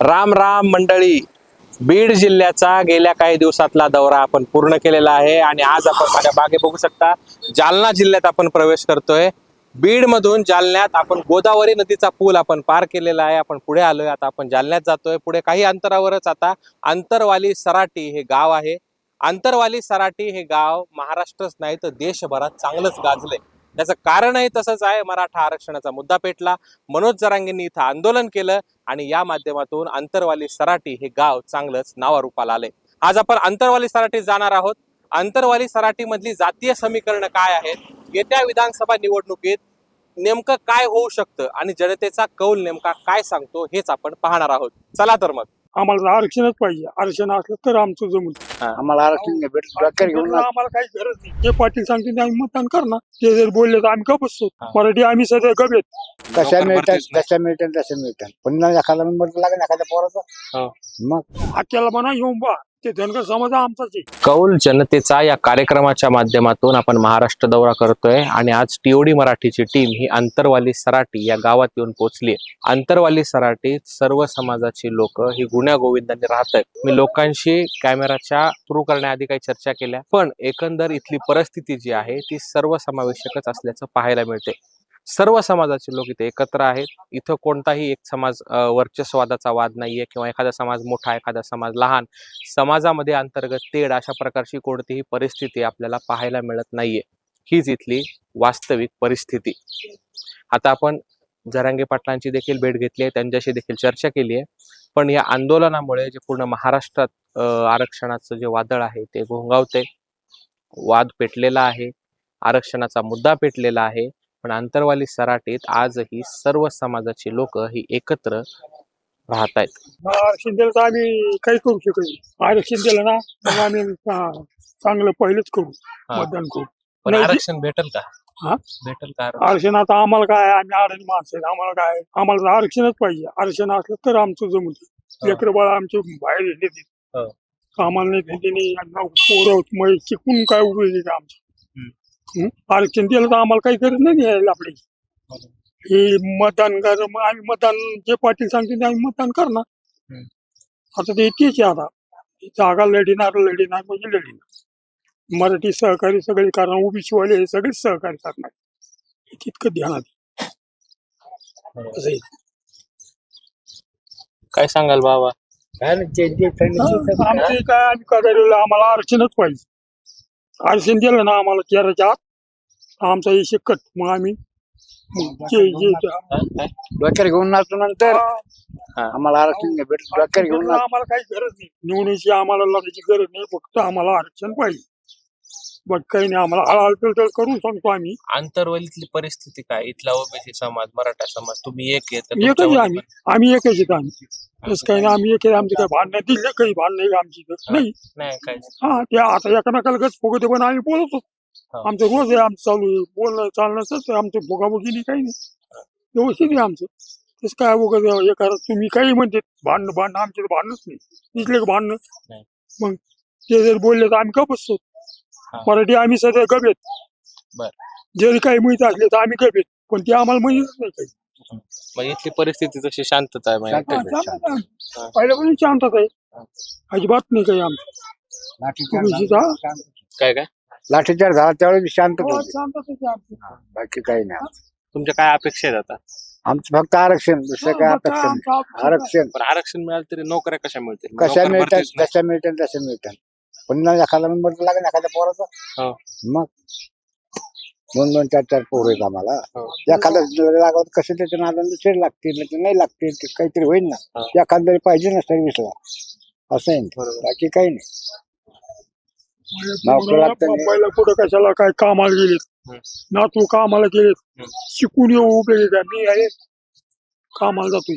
राम राम मंडळी. बीड जिल्ह्याचा गेल्या काही दिवसातला दौरा आपण पूर्ण केलेला आहे आणि आज आपण माझ्या बागे बघू शकता जालना जिल्ह्यात आपण प्रवेश करतोय. बीड मधून जालन्यात आपण गोदावरी नदीचा पूल आपण पार केलेला आहे. आपण पुढे आलोय. आता आपण जालन्यात जातोय. पुढे काही अंतरावरच आता अंतरवाली सराटी हे गाव आहे. अंतरवाली सराटी हे गाव महाराष्ट्रच नाही तर देशभरात चांगलंच गाजलंय. त्याचं कारणही तसंच आहे. मराठा आरक्षणाचा मुद्दा पेटला. मनोज जरांगेंनी इथं आंदोलन केलं. आणि या माध्यमातून अंतरवाली सराटी हे गाव चांगलंच नावारूपाला आले आज आपण अंतरवाली सराटी जाणार आहोत. अंतरवाली सराटी मधली जातीय समीकरण काय आहेत? येत्या विधानसभा निवडणुकीत नेमकं काय होऊ शकतं? आणि जनतेचा कौल नेमका काय सांगतो हेच आपण पाहणार आहोत. चला तर मग. आम्हाला आरक्षणच पाहिजे. आरक्षण असलं तर आमचं जमून. आम्हाला आरक्षण नाही डॉक्टर घेऊन. आम्हाला काही गरज नाही. जे पाटील सांगतील ते आम्ही मतदान करणार. ते जर बोलले तर आम्ही गप बसतो. हा. मराठी आम्ही सध्या गप येत. कशा लवकर मिळतात भरतीच नाही. कशा मिळतात तशा मिळतात. पण एखादा नंबर लागेल एखाद्या हा. पोराचा मग? आख्याला म्हणा येऊन बा. ते धनगर समाज आमचाच आहे. कौल जनतेचा या कार्यक्रमाच्या माध्यमातून आपण महाराष्ट्र दौरा करतोय आणि आज टीओडी मराठीची टीम ही अंतरवाली सराटी या गावात येऊन पोहोचली अंतरवाली सराटीत सर्व समाजाची लोक ही गुण्या गोविंदांनी राहत आहेत मी लोकांशी कॅमेराच्या थ्रू करण्याआधी काही चर्चा केल्या पण एकंदर इथली परिस्थिती जी आहे ती सर्व समावेशकच असल्याचं पाहायला मिळते सर्व समाजाचे लोक इथे एकत्र आहेत. इथं कोणताही एक समाज वर्चस्वादाचा वाद नाहीये किंवा एखादा समाज मोठा एखादा समाज लहान समाजामध्ये अंतर्गत तेढ अशा प्रकारची कोणतीही परिस्थिती आपल्याला पाहायला मिळत नाहीये. हीच इथली वास्तविक परिस्थिती. आता आपण जरांगे पाटलांची देखील भेट घेतली आहे त्यांच्याशी देखील चर्चा केली आहे. पण या आंदोलनामुळे जे पूर्ण महाराष्ट्रात आरक्षणाचं जे वादळ आहे ते घोंगावते. वाद पेटलेला आहे. आरक्षणाचा मुद्दा पेटलेला आहे. पण अंतरवाली सराटीत आजही सर्व समाजाची लोक ही एकत्र राहत आहेत आरक्षण दिलं तर आम्ही काही करू शकत आरक्षण दिलं ना मग आम्ही चांगलं पहिलेच करू हा. मतदान करू पण नाही, आरक्षण भेटेल का हा? भेटेल का आरक्षण आता आम्हाला काय आहे, आम्ही आडणी माणसं आहेत आम्हाला काय आहे, आम्हाला तर आरक्षणच पाहिजे आरक्षण असलं तर आमचं जमून हा. लेकर बाळा आमचे बाहेर हा. येते आम्हाला नाही भेटले नाही पोरं मग शिकून काय उपयोग आहे का आमचं? आरक्षण दिलं तर आम्हाला काही गरज नाही यायला आपली. हे मतदान कर मग आम्ही मतदान जे पाटील सांगतील ते आम्ही मतदान करणार. आता ते तेच आहे आता. जागा लढिणार लढिणार म्हणजे लढिणार मराठी सहकारी सगळे कारण ओबीसी वाले हे सगळेच सहकारी करणार. हे तितकं ध्यानात. असं. काय सांगाल बाबा? आमचे काय आम्ही करायला आम्हाला आरक्षणच पाहिजे. आरक्षण दिलं ना आम्हाला तेराच्या आत. आमचा हे शिकत मग आम्ही. डॉक्टर घेऊन नाचतो नंतर आम्हाला आरक्षण नाही भेटत. डॉक्टर घेऊन आम्हाला काही गरज नाही. निवडण्याची आम्हाला लढायची गरज नाही. फक्त आम्हाला आरक्षण पाहिजे. बट काही नाही आम्हाला हळहळ टळटळ करून सांगतो आम्ही. आंतरवलीतली परिस्थिती काय? इथला ओबीसी समाज मराठा समाज तुम्ही एक आहे तर एकच आहे तुमच्यामध्ये आम्ही आम्ही एकच येत आम्ही? तसं काही नाही आम्ही एक आहे आमची काही भांडणं दिली काही भांडणं आहे आमची इथं. नाही. पण- नाही. काय हा ते आता एकमेकाला गच फुगते पण आम्ही बोलतो. हा. आमचं रोज आहे आमचं चालू आहे. बोलणं चालणं आमचं फुगाफुगी नाही काही नाही. व्यवस्थित आहे आमचं. तसं काय वगैरे हे करा. तुम्ही काही म्हणते भांडणं भांडणं आमचे भांडणच नाही. दिसले का भांडणं. नाही. मग ते जर बोलले तर आम्ही गप बसतो. मराठी आम्ही सध्या बर. जरी काही माहिती असले तर आम्ही गप येत पण ते आम्हाला माहितीच नाही काही मग इथली परिस्थिती तशी शांतता आहे शांत म्हणजे. आहे. हा, शांत आहे. पहिल्यापासून शांतच आहे. अजिबात नाही काही आमचं. काय काय लाठीचार्ज झाला त्यावेळेस शांत हो. बाकी काही नाही. तुमच्या काय अपेक्षा आहेत आता आमचं फक्त आरक्षण दुसरं काय हा, अपेक्षा आरक्षण- आरक्षण पण आरक्षण मिळालं तरी नोकऱ्या कशा मिळतील कशा मिळतात. कशा मिळतात तशा मिळतात पण एखादा नंबर लागेल एखाद्या पोराचा हो. मग दोन दोन चार चार पोर आहेत आम्हाला हो. एखादा लागत कसे त्याच्या नादाला दुसरे लागतील नाही तर नाही लागतील ते काहीतरी होईल ना हा. एखाद तरी पाहिजे ना सर्व्हिसला असं आहे ना. बरोबर. बाकी काही नाही. मुंबईला कुठं कशाला काय कामाला गेलेत. नातू कामाला गेलेत. शिकून येऊ उभे का मी आहे कामाला जातोय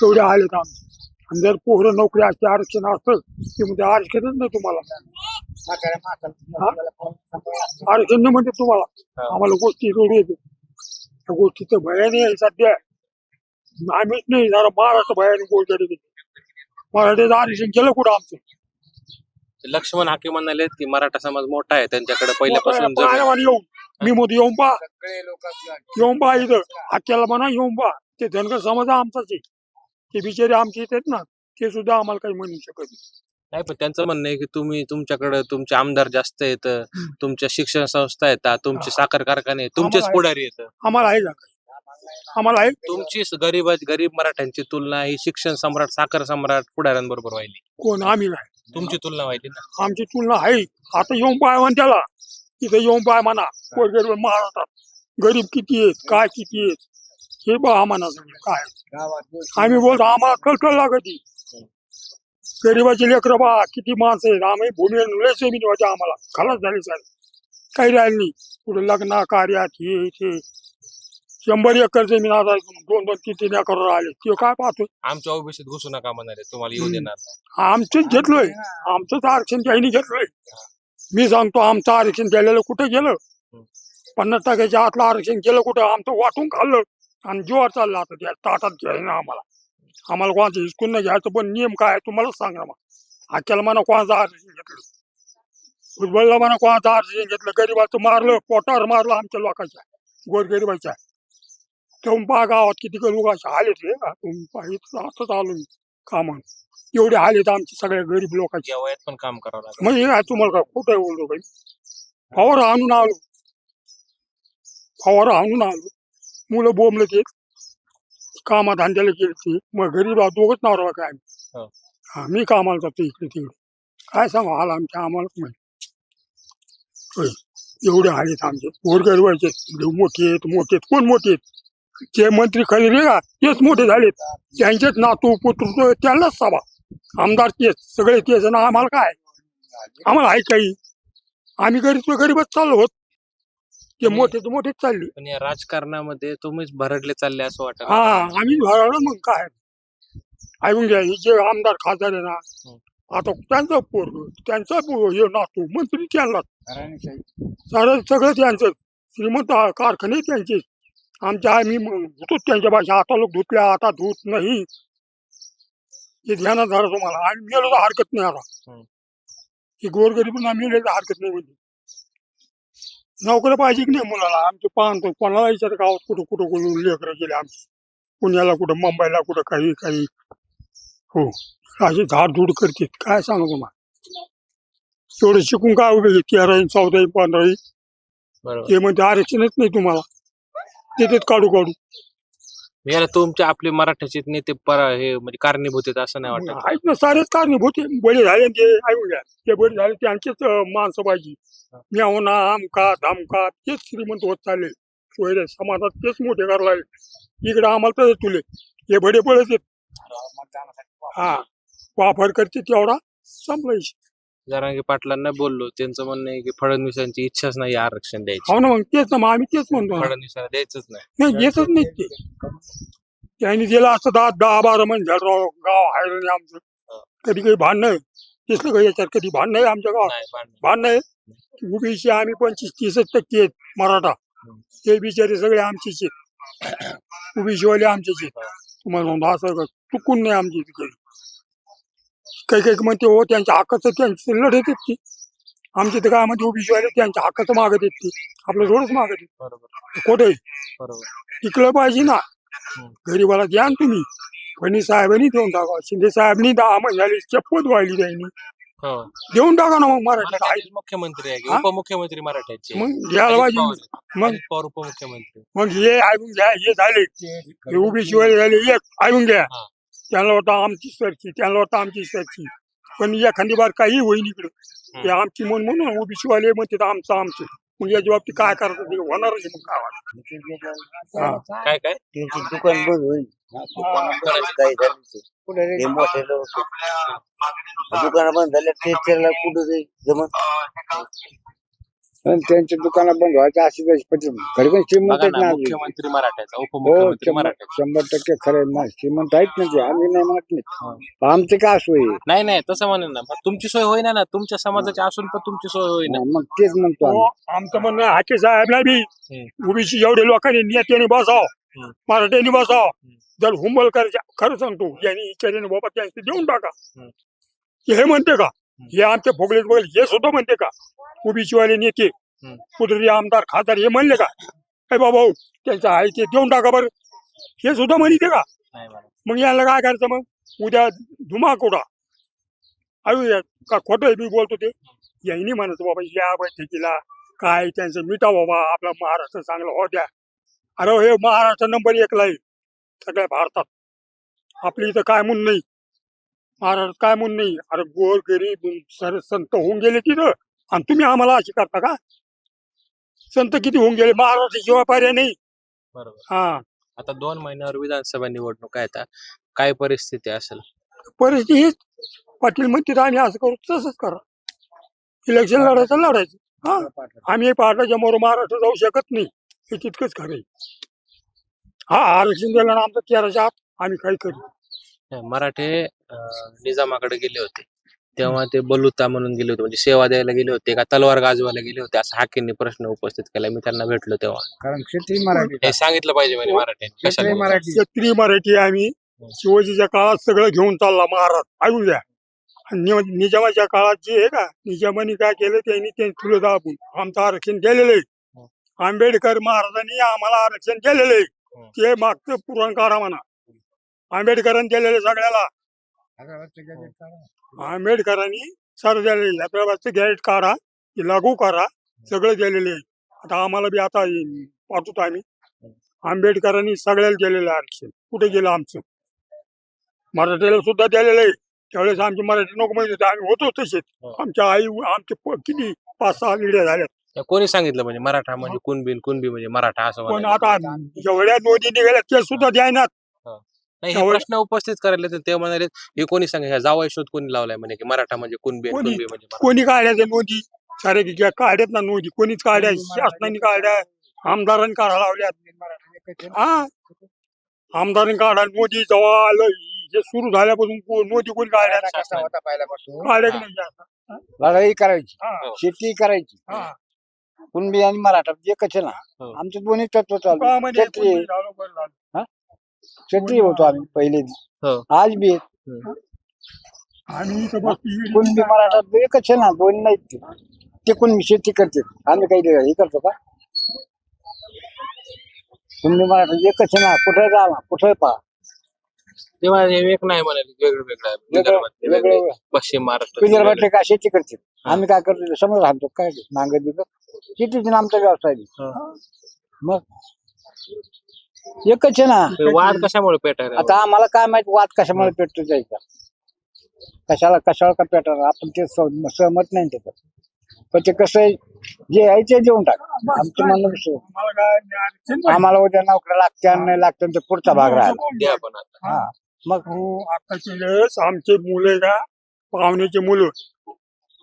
तेवढे आलेत आम्ही आणि जर पोहरं नोकरी असते आरक्षण असतं ते म्हणजे आरक्षणच नाही तुम्हाला. आरक्षण नाही म्हणते तुम्हाला. आम्हाला गोष्टी जोडी येते. त्या गोष्टीचं भयाने आहे सध्या. आम्हीच नाही जरा महाराष्ट्र भयाने गोष्टी मराठीचं आरक्षण केलं कुठं आमचं? लक्ष्मण हाके म्हणाले की मराठा समाज मोठा आहे त्यांच्याकडे पहिल्यापासून जमीन- पाण्यावर येऊन. मी मध्ये येऊन पा सगळे लोक येऊन पा इथं. अख्याला म्हणा येऊन पा ते धनगर समाज आमचाच आहे. ते बिचारे आमचे येतात ना ते सुद्धा आम्हाला काही म्हणू शकत नाही. नाही पण त्यांचं म्हणणं आहे की तुम्ही तुमच्याकडे तुमचे आमदार जास्त आहेत तुमच्या शिक्षण संस्था येतात तुमचे साखर कारखाने आहेत, तुमचेच आम्हाला- पुढारी येतं आम्हाला आहे काही? आम्हाला आहे तुमची गरीब गरीब मराठ्यांची तुलना ही शिक्षण सम्राट साखर सम्राट पुढाऱ्यांबरोबर व्हायली. कोण? आम्ही नाही. तुमची तुलना व्हायली ना? आमची तुलना आहे. आता येऊन पाय म्हण त्याला. तिथे येऊन पाय म्हणा. महाराष्ट्रात गरीब किती आहेत काय किती आहेत? हे बघा म्हणा सगळं काय? आम्ही बोलतो आम्हाला कळकळ लागत गरीबाची लेकरं बा किती माणसं आहेत. आम्ही भूमी लय जमीन होत्या आम्हाला. खलास झाली सर काही राहिलं नाही. कुठे लग्न कार्यात हे ते. शंभर एकर जमीन आता दोन दोन तीन तीन एकर आले ते काय पाहतो आमच्या ओबीसीत घुसू नका म्हणाले. तुम्हाला येऊ. देणार नाही. आमचंच घेतलोय. आमचंच आरक्षण त्यांनी घेतलोय. मी सांगतो आमचं आरक्षण गेलेलं कुठं गेलं? पन्नास टक्क्याच्या आतलं आरक्षण गेलं कुठं? आमचं वाटून खाल्लं. आणि जोर चाललं आता त्या ताटात घ्यायला आम्हाला. आम्हाला कोणाचं हिसकून नाही घ्यायचं पण नियम काय तुम्हालाच सांगा मग. अख्याला म्हणा कोणाचं आरक्षण घेतलं. फुटबॉलला म्हणा कोणाचं आरक्षण घेतलं. गरीबाचं मारलं पोटावर मारलं आमच्या लोकांच्या. गोरगरिबाच्या तेव्हा पहा गावात किती लोक आले ते आताच आलो मी कामं एवढे आलेत आमचे सगळ्या गरीब लोकांचे. या वयात पण काम करावं लागेल. म्हणजे काय तुम्हाला काय कुठे बोलतो काही फवार आणून आलो. फवार आणून आलो. मुलं बोंबले ते कामात धंद्याला गेले ते मग गरीब दोघंच नावर काय हो. हा मी कामाला जातो इकडे तिकडे. काय सांगू हाल आमच्या आम्हालाच माहिती एवढे आहेत आमचे. गोरगरीबाचे एवढे मोठे आहेत मोठे आहेत. कोण मोठे आहेत? जे मंत्री खाली रे का? तेच मोठे झालेत त्यांचेच नातू पुत्र त्यांनाच सभा आमदार तेच सगळे तेच. आणि आम्हाला काय? आम्हाला आहे काही. आम्ही गरीब गरीबच चाललो होत ते मोठे तर मोठेच चालले. पण या राजकारणामध्ये तुम्हीच भरडले चालले असं वाटत. हा आम्ही भरवलं मग काय? ऐकून घ्या हे जे आमदार खासदार आहे ना आता त्यांचा पोरग त्यांचा पो- हे नातू मंत्री त्यांना. सारं सगळं त्यांचं श्रीमंत कारखाने त्यांचे. आमच्या आम्ही म- धुतो त्यांच्या भाषा आता लोक धुतल्या आता धुत नाही. हे ध्यानात धरा तुम्हाला. आणि मेलो तर हरकत नाही आता. ही गोरगरीब मेले तर हरकत नाही म्हणजे. नोकऱ्या पाहिजे की नाही मुलाला? आमचे पाहतो कोणाला विचार गावात कुठं कुठं कुठं लेकरं गेले आमचे? पुण्याला कुठं मुंबईला कुठं काही काही. हो. असे झाडझूड करते. काय सांगू तुम्हाला? एवढं शिकून काय आहे? तेरा चौदा इंच पंधरा इंच बरोबर. ते म्हणजे आरक्षणच नाही तुम्हाला. देतात काढू काढू. याला तुमचे आपले मराठ्याचे नेते परा हे म्हणजे कारणीभूत आहेत असं नाही वाटत. आहेत ना सारेच कारणीभूत आहे. बळी झाले ते ऐकून घ्या. ते बळी झाले त्यांचेच अं, माणसं पाहिजे म्यावना आमका धामका तेच श्रीमंत होत चालले. सोयरे समाजात तेच मोठे करायला लागले. इकडे आम्हाला तर तुले. हे बडे पडत आहेत. हा. वापर करते तेवढा संपला विषय. जरांगी पाटलांना बोललो. त्यांचं म्हणणं आहे की फडणवीसांची इच्छाच नाही आरक्षण द्यायची. हो ना मग तेच ना मग आम्ही तेच म्हणतो. फडणवीसांना द्यायचंच नाही. नाही येतच नाही ते. त्यांनी दिलं असतं दहा दहा बारा महिने झालं राव गाव आहे नाही आमचं. कधी काही भांडणं आहे दिसलं का याच्यात कधी भांडणं आहे आमच्या गावात. नाही भांडण. भांडणं आहे उभीशी आम्ही पंचवीस तीसच टक्के आहेत मराठा. ते बिचारे सगळे आमचेच आहेत. उभीशीवाले आमचेच आहेत. तुम्हाला असं का चुकून नाही आमची इथे काही काही म्हणते हो त्यांच्या हक्काचं त्यांचे लढत आहेत की आमच्या इथे काय म्हणते उभीशीवाले त्यांच्या हक्काचं मागत आहेत की आपलं थोडंच मागत बरोबर. खोटं आहे? बरोबर. टिकलं पाहिजे ना. गरीबाला द्या ना तुम्ही. फडणवीस साहेबांनी देऊन टाका. शिंदे साहेबांनी दहा महिने झाले चप्पत वाहिली त्यांनी. हो. देऊन टाका ना मग मराठ्याचे मुख्यमंत्री आहे की हा? उपमुख्यमंत्री मराठ्याचे? मग घ्यायला अजित पाहिजे. मग? अजित पवार उपमुख्यमंत्री. मग हे ऐकून घ्या हे झाले. हे उभी शिवाय झाले. एक ऐकून घ्या. हा. त्यांना वाटतं आमची सरची त्यांना वाटतं आमची सरची. पण एखादी बार काही होईल इकडे. हे आमची म्हणून म्हणून शिवाले म्हणते आमचं आमचं. मग याच्या बाबतीत काय करायचं? ते होणारच आहे मग गावात. हा. काय काय? त्यांचे दुकान बंद होईल. ते. हे. मोठे लोक दुकान बंद झाले ते त्याला कुठं जाईल? जमत आणि त्यांची दुकानं बंद व्हायची अशी त्याची पद्धत घरी पण श्रीमंत बघा आहेत ना ना आम्ही. मुख्यमंत्री मराठ्याचा हो उपमुख्यमंत्री शंभर मराठ्याचा. शंभर टक्के खरं आहे. ना श्रीमंत आहेत ना ते आम्ही नाही म्हणत नाही आमचे काय सोय आहे? नाही नाही तसं म्हणेन ना. पण तुमची सोय होईना ना. तुमच्या समाजाची असून पण तुमची सोय होईना. मग तेच म्हणतो हो, आम्ही आमचं म्हणणं आहे, हाके साहेबला बी. हम्म. उभीशी एवढे लोकांनी नेत्याने बसाव. हम्म. मराठ्याने बसाव. जर हुंबल करायच्या खरं सांगतो यांनी विचारेने बाबा त्यांचे देऊन टाका. हम्म. हे म्हणते का? हे आमचे भोगले बघेल हे सुद्धा म्हणते का? उभीशीवाले नेते. कुठेतरी आमदार खासदार हे म्हणले का? ए बाबा हो, त्यांचं आहे ते देऊन टाका बरं. हे सुद्धा म्हणते का. मग याला काय करायचं मग? उद्या धुमाकुडा ऐकूया का खोटं मी बोलतो ते? यांनी म्हणत बाबा या बैठकीला काय त्यांचं मिटा बाबा आपला महाराष्ट्र चांगला हो द्या. अरे हे महाराष्ट्र नंबर एकला आहे सगळ्या भारतात. आपली इथं काय म्हणून नाही. महाराष्ट्र काय म्हणून नाही? अरे गोर गरीब सर संत होऊन गेले तिथं. आणि तुम्ही आम्हाला अशी करता का? संत किती होऊन गेले? महाराष्ट्र शिवाय पर्याय नाही. बरोबर. हा. आता दोन महिन्यावर विधानसभा निवडणूक आहे आता. काय परिस्थिती असेल? परिस्थिती हीच. पाटील म्हणते आम्ही असं करू तसंच करा. इलेक्शन लढायचं लढायचं. हा. आम्ही पार्टाच्या मोर महाराष्ट्र जाऊ शकत नाही. हे तितकंच खरं. हा आरक्षण दिलं ना आमचं तेराच्या आत. आम्ही काही करू. मराठे निजामाकडे गेले होते. तेव्हा ते बलुता म्हणून गेले होते म्हणजे सेवा द्यायला गेले होते का तलवार गाजवायला गेले होते असं हाकेंनी प्रश्न उपस्थित केला. मी त्यांना भेटलो तेव्हा. कारण क्षेत्रीय मराठी हे सांगितलं पाहिजे म्हणजे मराठी क्षेत्रीय मराठी. क्षेत्रीय मराठी आम्ही. शिवाजीच्या काळात सगळं घेऊन चालला महाराज. ऐकू द्या. आणि नि- निजामाच्या काळात जे आहे का निजामाने काय केलं त्यांनी ते तुला दाबून. आमचं आरक्षण दिलेलं आहे. आंबेडकर महाराजांनी आम्हाला आरक्षण दिलेलं आहे. ते मागचं पुराण काढा म्हणा. आंबेडकरांनी दिलेलं सगळ्याला. आंबेडकरांनी सर दिलेले हैदराबादचं गॅरेट काढा ते लागू करा सगळं दिलेले आहे आता आम्हाला बी आता हे पाठवतो आम्ही. आंबेडकरांनी सगळ्याला दिलेलं आहे आरक्षण. कुठे गेलं आमचं? मराठीला सुद्धा दिलेलं आहे. त्यावेळेस आमची मराठी नको म्हणजे होते, आम्ही होतो तसेच. हो. आमच्या आई आमचे प- किती पाच सहा लिड्या झाल्या हे कोणी सांगितलं म्हणजे मराठा म्हणजे कुणबी कुणबी म्हणजे मराठा असं पण. आता एवढ्या नोंदी निघाल्या ते सुद्धा द्यायनात. नाही हे त्यामुळे- प्रश्न उपस्थित करायला तर ते म्हणाले हे कोणी सांगितलं जावाय शोध कोणी लावलाय? म्हणजे की मराठा म्हणजे कुणबी आणि कोणी? कुणबी म्हणजे मराठा. कोणी काढ्या नोंदी सारे ज्या काढ्यात ना नोंदी कोणीच काढ्या? शासनाने काढ्या आमदारांनी काढा लावल्यात हा? आमदारांनी काढा नोंदी जेव्हा आलं हे सुरू झाल्यापासून को- नोंदी कोणी काढल्या कसा होता पहिल्यापासून. काढ्या की नाही? लढाई करायची. हा, शेती करायची. हा. कुणबी आणि मराठा एकच आहे ना? हो. आमचे दोन्ही तत्व चालू झालं, बरं झालं. क्षत्रिय होतो आम्ही पहिले हो. आज बी आहेत. आणि मराठा एकच आहे ना दोन नाहीत ते. ते कुणबी शेती करते आम्ही काही हे करतो का कुणबी मराठा एकच आहे ना कुठे जा ना कुठे पहा ते म्हणाले एक नाही म्हणाले वेगळं वेगळं आहे. वेगळं- विदर्भातले वेगळं- वेगळे, वेगळं. पश्चिम महाराष्ट्र विदर्भातले का शेती करते आम्ही काय करतो समज राहतो काय नांगर बिगर शेतीच ना आमचा व्यवसाय बी. मग एकच आहे ना. वाद कशामुळे पेटायला आता आम्हाला काय माहीत वाद कशामुळे पेटतो जायचा कशाला कशाला का पेटणार? आपण ते सह- सहमत नाही त्याच्यात. पण ते कसं आहे जे आहे ते देऊन टाक. आमचं म्हणणं. आम्हाला उद्या नोकऱ्या लागत्या नाही लागत्या ते पुढचा भाग राहिला. द्या आता. हा. मग? हो आताच्या वेळेस आमचे मुलं का पाहुण्याचे मुलं.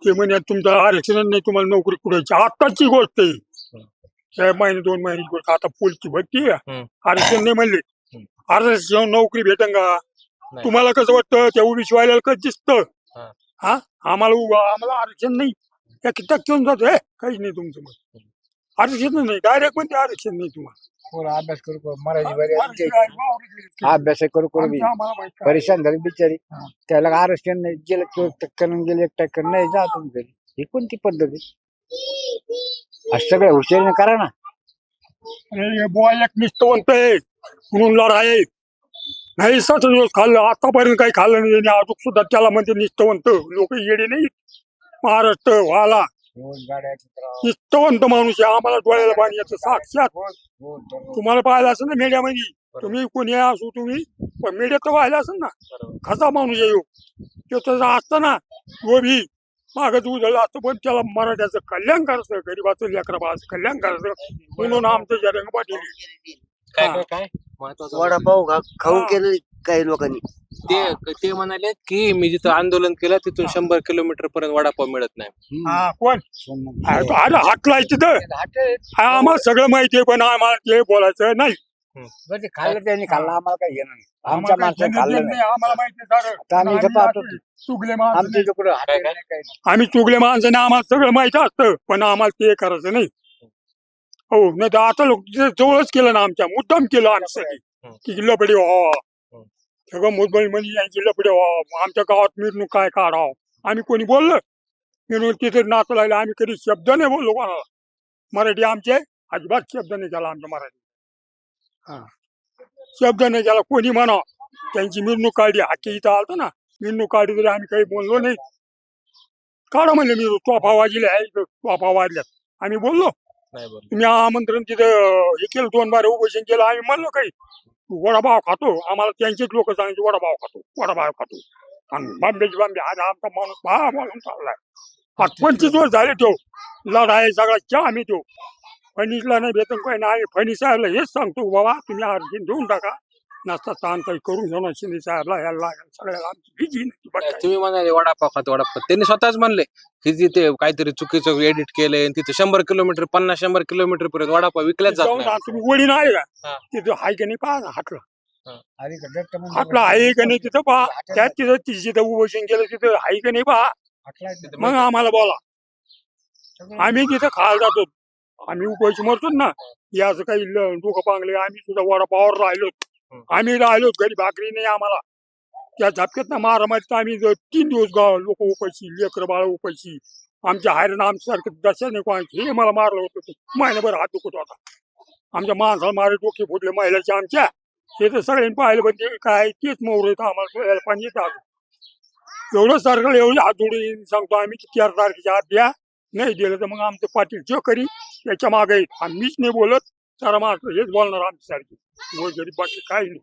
ते म्हणे तुमचं आरक्षण नाही तुम्हाला नोकरी कुठायची आताची गोष्ट आहे. त्या महिने दोन महिन्याची गोष्ट आता पोलची भरती आहे. हम्म. आरक्षण नाही म्हणले. हम्म. आरक्षण नोकरी भेटन का? नाही. तुम्हाला कसं वाटतं? त्या उभी वाल्याला कसं दिसतं? हा. हा? आम्हाला उभा आम्हाला आरक्षण नाही. त्या किती घेऊन जातो? हे काहीच नाही तुमचं मग आरक्षण नाही. डायरेक्ट म्हणते आरक्षण नाही तुम्हाला. अभ्यास करू मराठी आरक्षण आहे, वावरत गेले. अभ्यास करू करू बी. आमचं आम्हाला माहीत काय. परेशान झाली बिचारी. त्याला आरक्षण नाही. गेलं चोवीस टक्के गेले एक टक्के नाही. जा तुम्ही घरी. ही कोणती पद्धत आहे? असं सगळं हुशारीने करा ना. अरे बुवा एक निष्ठवंत आहे. म्हणून लढाई नाही साठ दिवस खाल्लं. आतापर्यंत काही खाल्लं नाही. आणि अजून सुद्धा त्याला म्हणते निष्ठवंत लोक येडे नाही. महाराष्ट्र व्हाला. निष्ठवंत माणूस आहे. आम्हाला डोळ्याला पाणी येतं. साक्षात. तुम्हाला पाहिलं असेल ना मीडियामध्ये. तुम्ही कोणी असो तुम्ही. पण मीडियात तर पाहिलं असेल ना. कसा माणूस आहे ह्यो. तो असतं ना तो बी मागच उजळलं असतं पण त्याला मराठ्याचं कल्याण करायचं गरीबाचं लेकराबाचं कल्याण करायचं म्हणून आमचं जरंग पाटील काय. काय काय? महत्वाचं वडापाव खा- खाऊन हा. केलं काही लोकांनी. ते ते म्हणाले की मी जिथं आंदोलन केलं तिथून शंभर किलोमीटर पर्यंत वडापाव मिळत नाही. हा कोण? अरे अरे हातलाय तिथं. हा, आम्हाला सगळं माहिती आहे पण आम्हाला ते बोलायचं नाही. बरं ते खाल्लं त्यांनी खाल्लं आम्हाला काही घेणं नाही. आमच्या माणसाने खाल्लं नाही. आम्हाला माहिती आहे आता आम्ही इथं पाहतो. सारं चुगले आमच्या माणसं इथं कुठं काय हॉटेल काय? नाही, काही नाही. आम्ही माणसाने आम्हाला सगळं माहिती असतं पण आम्हाला ते करायचं नाही. हो नाही तर आता लोक जवळच केलं ना आमच्या मुद्दाम केलं आमच्यासाठी. हम्म. की लपडे हम्म. सगळं मुदबळी म्हणजे यांची लपडे व्हावा आमच्या गावात मिरवणूक काय काढावं? आम्ही कोणी बोललं? मिरवणूक तिथे नाचू लागले आम्ही कधी शब्द नाही बोललो कोणाला. मराठी आमचे अजिबात शब्द नाही केला आमच्या मराठी शब्द नाही केला कोणी म्हणा त्यांची मिरवणूक काढली हाके इथं आलतो ना मिरवणूक काढली तरी आम्ही काही बोललो नाही. काढा म्हणले मी तोफा वाजले आहे इथं तोफा वाजल्यात. आम्ही बोललो. तुम्ही आमंत्रण तिथं हे केलं दोन बार उपोषण केलं आम्ही म्हणलो काही वडापाव खातो. आम्हाला त्यांचेच लोक सांगायचे वडापाव खातो वडापाव खातो. आणि बांबेची बांबे आज आमचा माणूस भा बोलून चाललाय आज पंचवीस वर्ष झाले तो. लढाई सगळा चहा आम्ही तो. फणीसला नाही भेटून काही नाही. फणी साहेबला हेच सांगतो बाबा तुम्ही अर्जंट देऊन टाका. नसता ताण काही करून घेऊ ना शिंदे साहेबला याला सगळ्याला आमची भीजी नाही. तुम्ही म्हणाले वडापाव खातो वडापाव त्यांनी स्वतःच म्हणले की तिथे काहीतरी चुकीचं एडिट केलंय आणि तिथे शंभर किलोमीटर पन्नास शंभर किलोमीटर पर्यंत वडापाव विकल्याच जात जाऊन तुम्ही वडी नाही हा. का तिथं हाय का नाही पहा ना हाटलं. अरे का दत्त मंदिर हाटलं आहे का नाही. तिथं पहा. त्यात तिथं ति- जिथं उपोषण केलं तिथं आहे का नाही पहा. मग आम्हाला बोला. आम्ही तिथं खायला जातो. आम्ही उपाशी मरतो ना. याचं काही दुःख पांगले आम्ही सुद्धा वडापावर राहिलो. आम्ही राहिलो घरी भाकरी नाही आम्हाला. त्या झपक्यात ना मारामारीत आम्ही ज- तीन दिवस गाव लोक उपायची लेकर बाळ उपायची आमच्या हायरण आमच्यासारखं दशाने कोणाचे. हे मला मारलं होतं ते. महिनाभर हात दुखत होता. आमच्या माणसाला मारे डोके फुटले महिलाच्या आमच्या. हे तर सगळ्यांनी पाहिलं पण ते काय तेच मोर येतं आम्हाला कळायला पाहिजे एवढं सरकार एवढे हात जोडून सांगतो आम्ही की चार तारखेच्या आत द्या. नाही दिलं तर मग आमचे पाटील जो करी त्याच्यामागे येईल मीच नाही बोलत. तर मग हेच बोलणार आमच्यासारखे. गोरगरीब बाकी काही नाही.